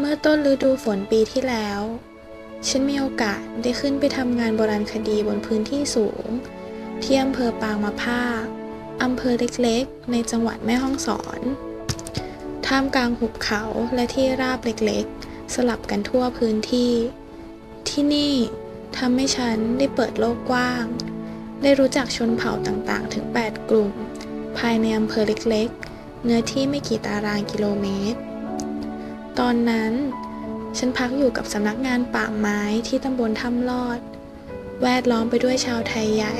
เมื่อต้นฤดูฝนปีที่แล้ว ฉันมีโอกาสได้ขึ้นไปทำงานโบราณคดีบนพื้นที่สูง ที่อำเภอปางมะผ้าอำเภอเล็กๆ ในจังหวัดแม่ฮ่องสอน ท่ามกลางหุบเขาและที่ราบเล็กๆ สลับกันทั่วพื้นที่ ที่นี่ทำให้ฉันได้เปิดโลกกว้าง ได้รู้จักชนเผ่าต่างๆ ถึง 8 กลุ่ม ภายในอำเภอเล็กๆ เนื้อที่ไม่กี่ตารางกิโลเมตร ตอนนั้น ฉันพักอยู่กับสำนักงานป่าไม้ที่ตำบลถ้ำลอด แวดล้อมไปด้วยชาวไทยใหญ่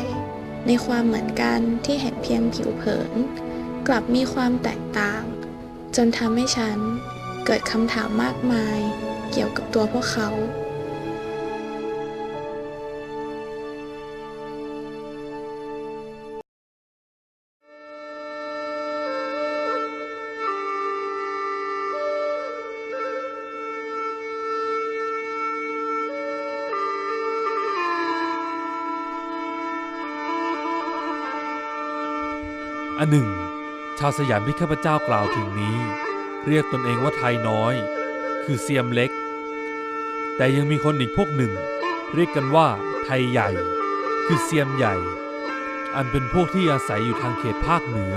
ในความเหมือนกันที่เห็นเพียงผิวเผิน กลับมีความแตกต่าง จนทำให้ฉันเกิดคำถามมากมายเกี่ยวกับตัวพวกเขา อันหนึ่ง ชาวสยามที่ข้าพเจ้ากล่าวถึงนี้ เรียกตนเองว่าไทยน้อย คือเซียมเล็ก แต่ยังมีคนอีกพวกหนึ่ง เรียกกันว่าไทยใหญ่ คือเซียมใหญ่ อันเป็นพวกที่อาศัยอยู่ทางเขตภาคเหนือ